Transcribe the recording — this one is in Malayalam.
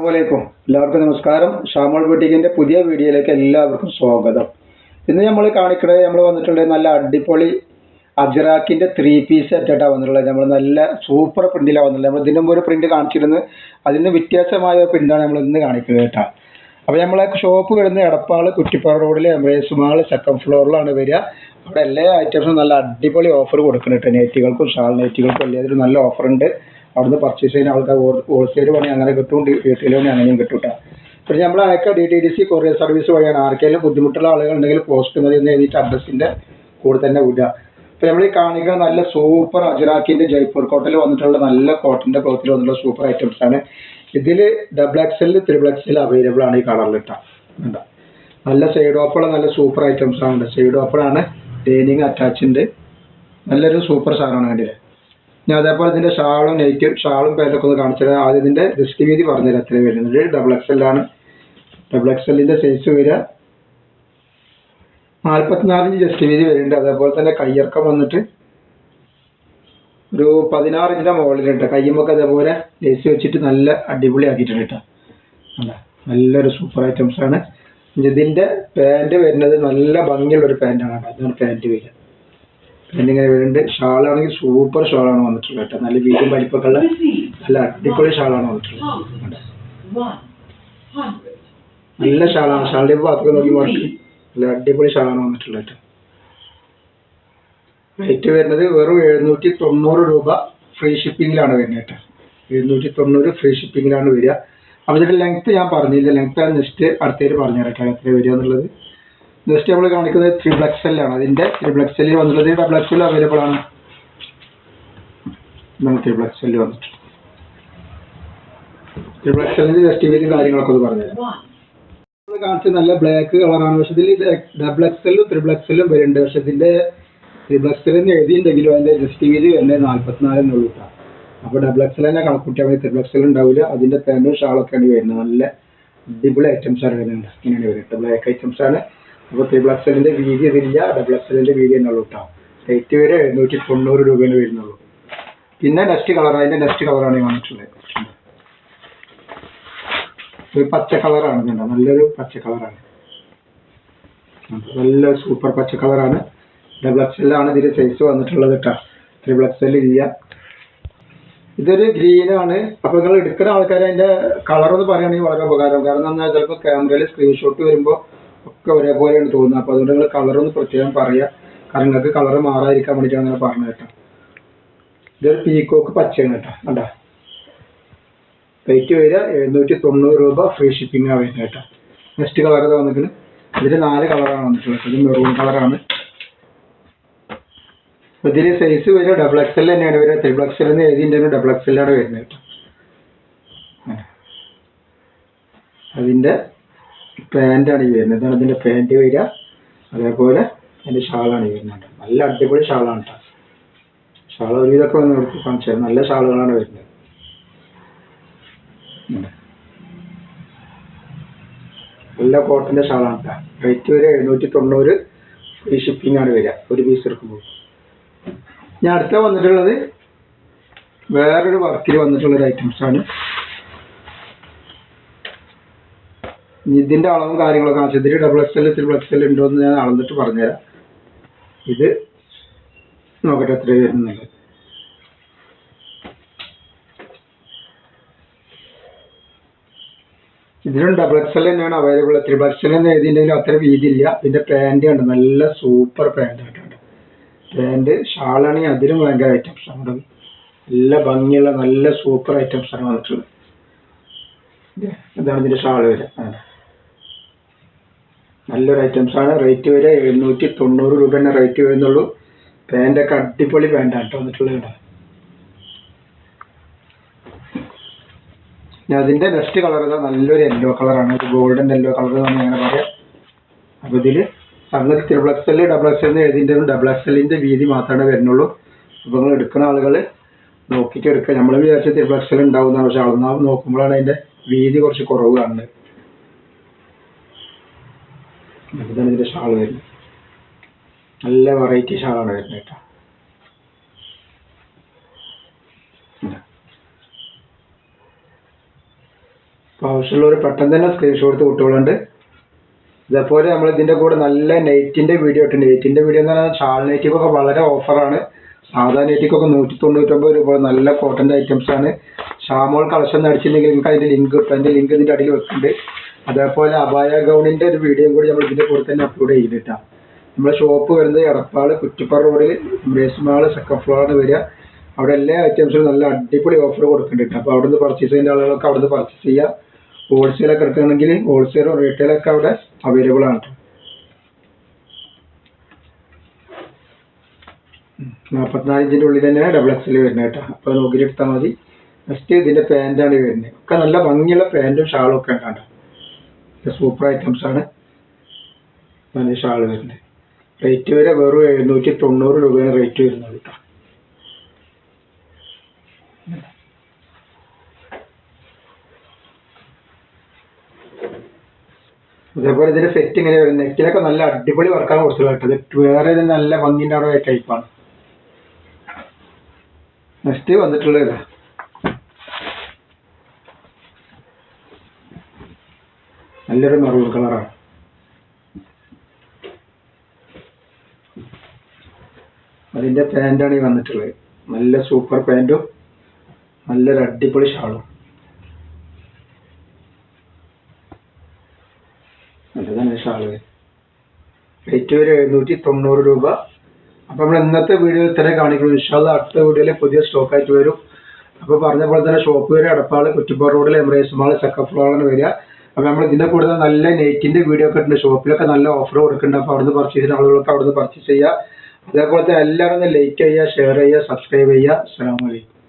അസ്സാമലൈക്കും എല്ലാവർക്കും നമസ്കാരം. ഷാമോൾ ബുട്ടിക്കിന്റെ പുതിയ വീഡിയോയിലേക്ക് എല്ലാവർക്കും സ്വാഗതം. ഇന്ന് നമ്മൾ കാണിക്കുന്നത് നമ്മൾ വന്നിട്ടുള്ളത് നല്ല അടിപൊളി അജറാക്കിന്റെ ത്രീ പീസ് സെറ്റായിട്ടാണ് വന്നിട്ടുള്ളത്. നമ്മൾ നല്ല സൂപ്പർ പ്രിന്റിലാണ് വന്നിട്ടുള്ളത്. നമ്മൾ ഇതിന് ഒരു പ്രിന്റ് കാണിച്ചിരുന്നു. അതിന് വ്യത്യാസമായ ഒരു പ്രിന്റാണ് നമ്മൾ ഇന്ന് കാണിക്കുന്നത് കേട്ടോ. അപ്പോൾ നമ്മളെ ഷോപ്പ് കിടന്ന് എടപ്പാൾ കുറ്റിപ്പാറ റോഡിൽ എംബ്രേസ് മാൾ സെക്കൻഡ് ഫ്ലോറിലാണ് വരിക. അവിടെ എല്ലാ ഐറ്റംസും നല്ല അടിപൊളി ഓഫർ കൊടുക്കുന്നുണ്ട്. നെറ്റുകൾക്കും ഷാൾ നെറ്റുകൾക്കും എല്ലാത്തിനും നല്ല ഓഫർ ഉണ്ട്. അവിടുന്ന് പർച്ചേസ് ചെയ്യുന്ന ആൾക്കാർ ഹോൾസെയിൽ പണി അങ്ങനെ കിട്ടും റീറ്റെയിൽ പണി അങ്ങനെയും കിട്ടും കേട്ടോ നമ്മൾ അയക്കുക D T D C courier service വഴിയാണ് ആർക്കെങ്കിലും ബുദ്ധിമുട്ടുള്ള ആളുകൾ ഉണ്ടെങ്കിൽ പോസ്റ്റ് മതി എന്ന് എഴുതിയിട്ട് അഡ്രസ്സിന്റെ കൂടെ തന്നെ വിടുക. അപ്പോൾ നമ്മൾ ഈ കാണിക നല്ല സൂപ്പർ അജറാക്കിന്റെ ജയ്പൂർ കോട്ടിൽ വന്നിട്ടുള്ള നല്ല കോട്ടന്റെ ക്ലോത്തിൽ വന്നിട്ടുള്ള സൂപ്പർ ഐറ്റംസ് ആണ്. ഇതിൽ double XL triple XL available ആണ് ഈ കളറിൽ ഇട്ടാ നല്ല സൈഡ് ഓപ്പുള്ള നല്ല സൂപ്പർ ഐറ്റംസ് ആണ്. സൈഡ് ഓപ്പണാണ് ഡൈനിങ് അറ്റാച്ച് ഉണ്ട് നല്ലൊരു സൂപ്പർ സാധനമാണ് കണ്ടില്ലേ ഞാൻ അതേപോലെ ഇതിന്റെ ഷാളും നെയ്ക്കും ഷാളും പേരൊക്കെ ഒന്ന് കാണിച്ചത് ആദ്യം ഇതിന്റെ ദൃഷ്ടി വീതി പറഞ്ഞുതരാം എത്ര വരുന്നത്. ഡബിൾ എക്സ് എൽ ആണ്. ഡബിൾ എക്സ് എല്ലിന്റെ സൈസ് വരിക. നാൽപ്പത്തിനാലിഞ്ച് ജസ്റ്റ് വീതി വരുന്നുണ്ട്. അതേപോലെ തന്നെ കയ്യിറക്കം വന്നിട്ട് ഒരു പതിനാറ് ഇഞ്ചിന്റെ മുകളിലുണ്ട്. കയ്യുമൊക്കെ അതേപോലെ ലേസ് വെച്ചിട്ട് നല്ല അടിപൊളി ആക്കിയിട്ടുണ്ട് കേട്ടോ. അല്ല നല്ലൊരു സൂപ്പർ ഐറ്റംസ് ആണ്. ഇതിന്റെ പാന്റ് വരുന്നത് നല്ല ഭംഗിയുള്ള ഒരു പാന്റാണ് അതാണ് പാന്റ് വരിക. ഇങ്ങനെ വരുന്നുണ്ട്. ഷാളാണെങ്കിൽ സൂപ്പർ ഷാളാണ് വന്നിട്ടുള്ളത് കേട്ടോ. നല്ല വീടും വലിപ്പൊക്കെ ഉള്ള നല്ല അടിപൊളി ഷാളാണ് വന്നിട്ടുള്ളത്. നല്ല ഷാളാണ്. ഷാളിന്റെ ഭാഗത്തൊക്കെ നോക്കി വർക്ക് നല്ല അടിപൊളി ഷാളാണ് വന്നിട്ടുള്ളത് കേട്ടോ. റേറ്റ് വരുന്നത് വെറും എഴുന്നൂറ്റി തൊണ്ണൂറ് രൂപ ഫ്രീ ഷിപ്പിങ്ങിലാണ് വരുന്നത് കേട്ടോ. എഴുന്നൂറ്റി തൊണ്ണൂറ് ഫ്രീ ഷിപ്പിങ്ങിലാണ് വരിക. അപ്പോൾ ഇതിന്റെ ലെങ്ത് ഞാൻ പറഞ്ഞില്ല. ലെങ്ത് ആണ് നെക്സ്റ്റ് അടുത്തേര് പറഞ്ഞു തരാം എത്ര വരിക എന്നുള്ളത്. നെക്സ്റ്റ് നമ്മൾ കാണിക്കുന്നത് ത്രിബിൾ എക്സൽ ആണ്. അതിന്റെ ത്രിബിൾ എക്സലിൽ വന്നിട്ടുള്ളത് ഡബിൾ എക്സൽ അവൈലബിൾ ആണ്. ഇതാണ് ത്രിബിൾ എക്സലിൽ വന്നിട്ട്. ത്രിബിൾ എക്സലിന്റെ ജസ്റ്റ് വീതി കാര്യങ്ങളൊക്കെ ഒന്ന് പറഞ്ഞു തരാം നമ്മൾ കാണിച്ചത് നല്ല ബ്ലാക്ക് കളറാണ് പക്ഷെ ഇതിൽ ഡബിൾ എക്സലും ത്രിബിൾ എക്സലും വരുന്നുണ്ട്. പക്ഷെ ഇതിന്റെ ത്രിബിൾ എക്സൽ എന്ന് എഴുതിയിട്ടുണ്ടെങ്കിലും അതിന്റെ ജസ്റ്റ് വീതി വരുന്നത് നാല്പത്തിനാലെന്നെ ഉള്ളൂ കേട്ടോ അപ്പോൾ ഡബിൾ എക്സൽ തന്നെ കണക്കൂട്ടിയാൽ മതി. ത്രിബിൾ എക്സൽ ഉണ്ടാവില്ല അതിന്റെ പാന്റും ഷാളൊക്കെയാണ് വരുന്നത്. നല്ല അടിപൊളി ഐറ്റംസ് ആണ് വരുന്നത്. ഇങ്ങനെയാണ് വരുന്നത്. ബ്ലാക്ക് ഐറ്റംസ് ആണ്. അപ്പോൾ പ്ലസ് എക്സലിന്റെ വീതി ഇതില്ല ഡബിൾ എക്സ് എല്ലിന്റെ വീതി തന്നെ ഉള്ളൂ കേട്ടോ റേറ്റ് വരെ എഴുന്നൂറ്റി തൊണ്ണൂറ് രൂപയാണ് വരുന്നുള്ളൂ. പിന്നെ നെക്സ്റ്റ് കളർ അതിന്റെ നെക്സ്റ്റ് കളറാണ് ഈ വന്നിട്ടുള്ളത്. ഒരു പച്ച കളറാണ് കണ്ടോ? നല്ലൊരു പച്ച കളറാണ് നല്ല സൂപ്പർ പച്ച കളറാണ് ഡബിൾ എക്സ് എല്ലാണ് ഇതിന്റെ സൈസ് വന്നിട്ടുള്ളത് കേട്ടോ ത്രിബിൾ എക്സൽ ഇല്ല. ഇതൊരു ഗ്രീൻ ആണ്. അപ്പൊ നിങ്ങൾ എടുക്കുന്ന ആൾക്കാർ അതിന്റെ കളർ എന്ന് പറയുകയാണെങ്കിൽ വളരെ ഉപകാരം. കാരണം എന്താ ചിലപ്പോൾ ക്യാമറയിൽ സ്ക്രീൻഷോട്ട് വരുമ്പോൾ ഒക്കെ ഒരേപോലെയാണ് തോന്നുന്നത്. അപ്പൊ അതുകൊണ്ട് നിങ്ങൾ ഒന്ന് പ്രത്യേകം പറയുക കാരണം നിങ്ങൾക്ക് കളർ മാറാതിരിക്കാൻ വേണ്ടിയിട്ടാണ് ഞാൻ പറഞ്ഞത് കേട്ടോ. ഇതൊരു പീക്കോക്ക് പച്ചയാണ് കേട്ടോ. കണ്ടോ? റേറ്റ് വരിക എഴുന്നൂറ്റി തൊണ്ണൂറ് രൂപ ഫ്രീ ഷിപ്പിംഗ് ആണ് വരുന്നത് കേട്ടോ. നെക്സ്റ്റ് കളർ വന്നിട്ട് ഇതിൽ നാല് കളറാണ് വന്നിട്ടുള്ളത് ഇത് മെറൂൺ കളറാണ് ഇതിൽ സൈസ് വരിക ഡബിൾ എക്സൽ തന്നെയാണ് വരിക. ത്രിബിൾ എക്സൽ എന്ന് എഴുതിന്റെ ഡബിൾ എക്സലാണ് വരുന്നത് കേട്ടോ. അങ്ങനെ. പാന്റാണ് ഈ വരുന്നത്. ഇതാണ് ഇതിന്റെ പാന്റ് വരിക. അതേപോലെ അതിന്റെ ഷാളാണ് ഈ വരുന്നത്. നല്ല അടിപൊളി ഷാളാണ് കേട്ടോ ഷാൾ ഒരു ഇതൊക്കെ വന്ന് എടുത്ത് കാണിച്ചത് നല്ല ഷാളുകളാണ് വരുന്നത്. നല്ല കോട്ടന്റെ ഷാളാണ് കേട്ടോ റേറ്റ് വരെ എഴുന്നൂറ്റി തൊണ്ണൂറ് ഫ്രീ ഷിപ്പിംഗ് ആണ് വരിക. ഒരു പീസ് എടുക്കുമ്പോൾ. ഞാൻ അടുത്ത വന്നിട്ടുള്ളത് വേറൊരു വർക്കിൽ വന്നിട്ടുള്ള ഒരു ഐറ്റംസ് ആണ് ഇനി ഇതിന്റെ അളവും കാര്യങ്ങളൊക്കെ ആവശ്യം double X L triple X L ഉണ്ടോ എന്ന് ഞാൻ അളന്നിട്ട് പറഞ്ഞുതരാം. ഇത് നോക്കട്ടെ എത്ര വരുന്നുള്ളത് ഇതിലും ഡബിൾ എക്സൽ തന്നെയാണ് അവൈലബിൾ ത്രിബിൾ എക്സൽ എന്ന് എഴുതിയിട്ടുണ്ടെങ്കിൽ അത്ര വീതിയില്ല. ഇതിന്റെ പാന്റ് ഉണ്ട് നല്ല സൂപ്പർ പാന്റ് ആയിട്ടുണ്ട് പാന്റ് ഷാളാണെങ്കിൽ അതിലും ഭയങ്കര ഐറ്റംസ് ആണ് നല്ല ഭംഗിയുള്ള നല്ല സൂപ്പർ ഐറ്റംസ് ആണ് വന്നിട്ടുള്ളത്. ഇത് ഇതാണ് ഇതിന്റെ ഷാൾ വരെ. നല്ലൊരു ഐറ്റംസ് ആണ്. റേറ്റ് വരെ എഴുന്നൂറ്റി തൊണ്ണൂറ് രൂപ തന്നെ റേറ്റ് വരുന്നുള്ളൂ. പാന്റൊക്കെ അടിപൊളി പാന്റാണ് കേട്ടോ വന്നിട്ടുള്ളത് അതിന്റെ നെക്സ്റ്റ് കളർ ഇതാ നല്ലൊരു യെല്ലോ കളറാണ് ഒരു ഗോൾഡൻ യെല്ലോ കളർ എന്ന് അങ്ങനെ പറയാം. അപ്പൊ ഇതിൽ സംഗതി triple X L double X L എഴുതിന്റെ double X എല്ലിന്റെ വീതി മാത്രമേ വരുന്നുള്ളൂ. അപ്പൊ നിങ്ങൾ എടുക്കുന്ന ആളുകൾ നോക്കിയിട്ട് എടുക്കുക. നമ്മൾ വിചാരിച്ച ത്രിബിൾ എക്സ് എൽ ഉണ്ടാവുന്ന പക്ഷെ അളന്നാ നോക്കുമ്പോഴാണ് അതിന്റെ വീതി കുറച്ച് കുറവ് കാണുന്നത്. ഇതാണ് ഇതിന്റെ ഷാൾ വരുന്നത് നല്ല വെറൈറ്റി ഷാളാണ് വരുന്നത് കേട്ടോ. അപ്പോൾ ആവശ്യമുള്ളവർ പെട്ടെന്ന് തന്നെ സ്ക്രീൻഷോട്ട് എടുത്ത് ഇതേപോലെ നമ്മൾ ഇതിന്റെ കൂടെ നല്ല നെയ്റ്റിന്റെ വീഡിയോ ഇട്ടുണ്ട് നെയ്റ്റിന്റെ വീഡിയോ എന്ന് പറഞ്ഞാൽ ഷാൾ നെയ്റ്റിക്കൊക്കെ വളരെ ഓഫറാണ് സാധാ നെയ്റ്റിക്കൊക്കെ നൂറ്റി തൊണ്ണൂറ്റൊമ്പത് രൂപ നല്ല കോട്ടന്റെ ഐറ്റംസ് ആണ്. ഷാമോൾ കളക്ഷൻ അടിച്ചിട്ടുണ്ടെങ്കിൽ നിങ്ങൾക്ക് അതിന്റെ ലിങ്ക് കിട്ടും. അതിന്റെ ലിങ്ക് ഇതിന്റെ അടിയിൽ വെക്കുന്നുണ്ട്. അതേപോലെ അപായ ഗൗണിന്റെ ഒരു വീഡിയോ കൂടി നമ്മൾ ഇതിന്റെ കൂടെ തന്നെ അപ്ലോഡ് ചെയ്തിട്ടാ. നമ്മുടെ ഷോപ്പ് വരുന്നത് എടപ്പാൾ കുറ്റിപ്പറ റോഡിൽ ബ്രേസ് മാൾ സെക്കൻഡ് ഫ്ലോറാണ് വരിക. അവിടെ എല്ലാ ഐറ്റംസിലും നല്ല അടിപൊളി ഓഫർ കൊടുക്കുന്നുണ്ട് അപ്പോൾ അവിടെ നിന്ന് പർച്ചേസ് ചെയ്യുന്ന ആളുകളൊക്കെ അവിടെ പർച്ചേസ് ചെയ്യുക. ഹോൾസെയിലൊക്കെ എടുക്കുകയാണെങ്കിൽ ഹോൾസെയിലും റീറ്റെയിലൊക്കെ അവിടെ അവൈലബിൾ ആണ് നാൽപ്പത്തിനാലിഞ്ചിന്റെ നാൽപ്പത്തിനാല് ഉള്ളിൽ തന്നെ ഡബിൾ എക്സിൽ വരുന്നത് കേട്ടോ. അപ്പോൾ നോക്കിയിട്ട് എടുത്താൽ മതി. നെക്സ്റ്റ് ഇതിന്റെ പാന്റാണ് വരുന്നത്. ഒക്കെ നല്ല ഭംഗിയുള്ള പാന്റും ഷാളും ഒക്കെ ഉണ്ടാണ് സൂപ്പർ ഐറ്റംസ് ആണ്. നല്ല ഷാൾ വരുന്നത്. റേറ്റ് വരെ വെറും എഴുന്നൂറ്റി തൊണ്ണൂറ് രൂപയാണ് റേറ്റ് വരുന്നത് കേട്ടോ. അതേപോലെ ഇതിന്റെ സെറ്റ് ഇങ്ങനെ വരുന്നത്. നെക്കിലൊക്കെ നല്ല അടിപൊളി വർക്കാണ് കൊടുത്തിട്ടുള്ളത് കേട്ടോ. ഇത് വേറെ ഒരു നല്ല ഭംഗിന്റെ അവിടെ ടൈപ്പാണ് നെക്സ്റ്റ് വന്നിട്ടുള്ളത് ഇതാ നല്ലൊരു മെറൂൺ കളറാണ് അതിന്റെ പാന്റാണ് ഈ വന്നിട്ടുള്ളത്. നല്ല സൂപ്പർ പാന്റും നല്ലൊരു അടിപൊളി ഷാളും നല്ലതാണ് ഷാൾ റേറ്റ് വരെ എഴുന്നൂറ്റി തൊണ്ണൂറ് രൂപ. അപ്പൊ നമ്മൾ ഇന്നത്തെ വീഡിയോ ഇത്രയും കാണിക്കുന്നു ഇൻഷാല്ല അടുത്ത വീഡിയോയിൽ പുതിയ സ്റ്റോക്ക് ആയിട്ട് വരും. അപ്പൊ പറഞ്ഞ പോലെ തന്നെ ഷോപ്പ് വരെ അടപ്പാൾ കുറ്റിപ്പാറ റോഡിൽ എംറേസ് മാൾ ചക്കഫ്ലോളാണ് വരിക. അപ്പൊ നമ്മൾ ഇതിന്റെ കൂടുതൽ നല്ല നെറ്റിന്റെ വീഡിയോ ഒക്കെ ഉണ്ട് ഷോപ്പിലൊക്കെ നല്ല ഓഫർ കൊടുക്കുന്നുണ്ട്. അപ്പോൾ അവിടുന്ന് പർച്ചേസ് ചെയ്യുന്ന ആളുകളൊക്കെ അവിടുന്ന് പർച്ചേസ് ചെയ്യുക. അതേപോലെ തന്നെ എല്ലാവരും ലൈക്ക് ചെയ്യുക ഷെയർ ചെയ്യുക സബ്സ്ക്രൈബ് ചെയ്യുക. അസ്സലാമു അലൈക്കും.